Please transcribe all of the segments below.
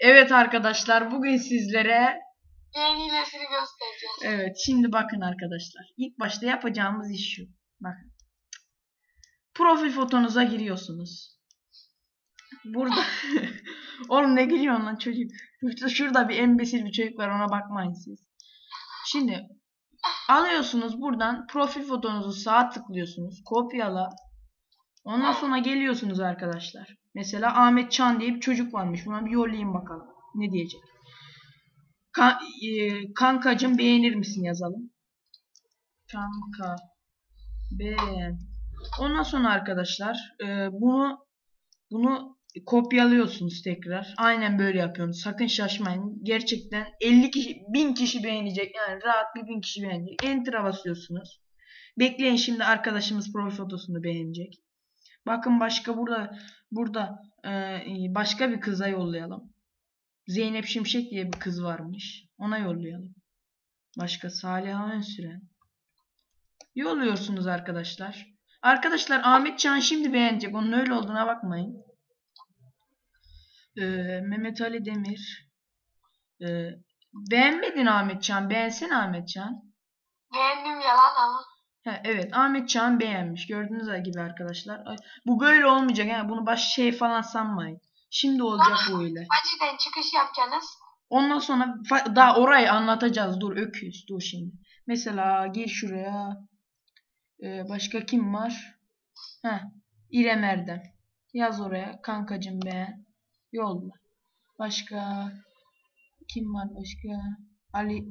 Evet arkadaşlar bugün sizlere Yeni hilesini göstereceğiz. evet şimdi bakın arkadaşlar. İlk başta yapacağımız iş şu. Bakın. Profil fotonuza giriyorsunuz. Burada Oğlum ne gülüyorsun lan çocuk? Şurada, şurada bir embesil bir çocuk var ona bakmayın siz. Şimdi alıyorsunuz buradan profil fotonuzu sağa tıklıyorsunuz. Kopyala. Ondan sonra geliyorsunuz arkadaşlar. Mesela Ahmet Çan diye bir çocuk varmış. Buna bir yollayayım bakalım. Ne diyecek? Ka e, kankacım beğenir misin yazalım. Kanka beğen. Ondan sonra arkadaşlar e, bunu bunu kopyalıyorsunuz tekrar. Aynen böyle yapıyorsunuz. Sakın şaşmayın. Gerçekten 50 kişi, 1000 kişi beğenecek. Yani rahat bir 1000 kişi beğenecek. Enter'a basıyorsunuz. Bekleyin şimdi arkadaşımız profil fotosunu beğenecek. Bakın başka burada burada e, başka bir kıza yollayalım. Zeynep Şimşek diye bir kız varmış. Ona yollayalım. Başka Saliha Önsüren. Yolluyorsunuz arkadaşlar. Arkadaşlar Ahmet Can şimdi beğenecek. Onun öyle olduğuna bakmayın. Ee, Mehmet Ali Demir. Ee, beğenmedin Ahmet Can. Beğensen Ahmet Can. Beğendim yalan ama. Ha, evet Ahmet Can beğenmiş. Gördüğünüz gibi arkadaşlar. Ay, bu böyle olmayacak. Yani bunu baş şey falan sanmayın. Şimdi olacak bu ile. Aciden çıkış yapacaksınız. Ondan sonra daha orayı anlatacağız. Dur öküz. Dur şimdi. Mesela gir şuraya. Ee, başka kim var? Heh, İrem Erdem. Yaz oraya. Kankacım beğen. Yolla. Başka kim var başka? Ali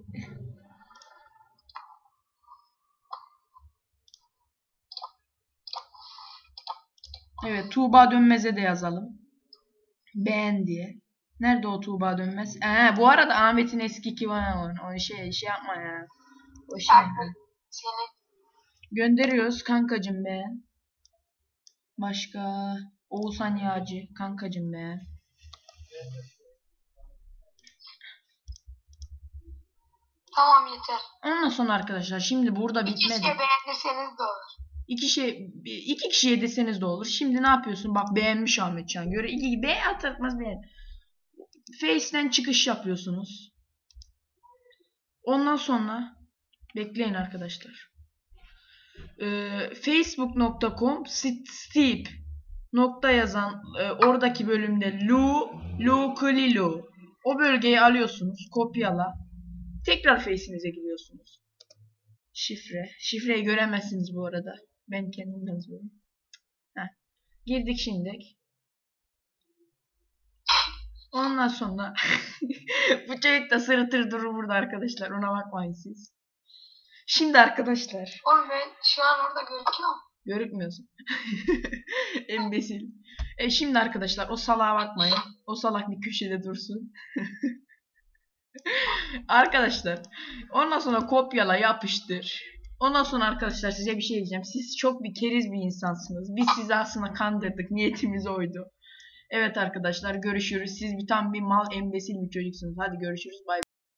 Evet Tuğba Dönmez'e de yazalım. Beğen diye. Nerede o Tuğba Dönmez? Ee, bu arada Ahmet'in eski ki var o şey şey yapma ya. O şey. Gönderiyoruz kankacım beğen. Başka Oğuzhan Yağcı kankacım beğen. tamam yeter. Ondan sonra arkadaşlar şimdi burada bitmedi. kişiye beğendirseniz de olur. İki şey iki kişiye deseniz de olur. Şimdi ne yapıyorsun? Bak beğenmiş Ahmet Can. Göre iki beğen atmaz beğen. Face'den çıkış yapıyorsunuz. Ondan sonra bekleyin arkadaşlar. Ee, facebook.com steep nokta yazan e, oradaki bölümde Lu Lu Klilu o bölgeyi alıyorsunuz. Kopyala. Tekrar Face'inize giriyorsunuz. Şifre. Şifreyi göremezsiniz bu arada. Ben kendim yazıyorum. Heh. Girdik şimdi. Ondan sonra bu çocuk da sırıtır durur burada arkadaşlar. Ona bakmayın siz. Şimdi arkadaşlar Oğlum ben şu an orada gözüküyor mu? görükmüyorsun. Embesil. E şimdi arkadaşlar o salağa bakmayın. O salak bir köşede dursun. arkadaşlar ondan sonra kopyala yapıştır. Ondan sonra arkadaşlar size bir şey diyeceğim. Siz çok bir keriz bir insansınız. Biz sizi aslında kandırdık. Niyetimiz oydu. Evet arkadaşlar görüşürüz. Siz bir tam bir mal embesil bir çocuksunuz. Hadi görüşürüz. Bay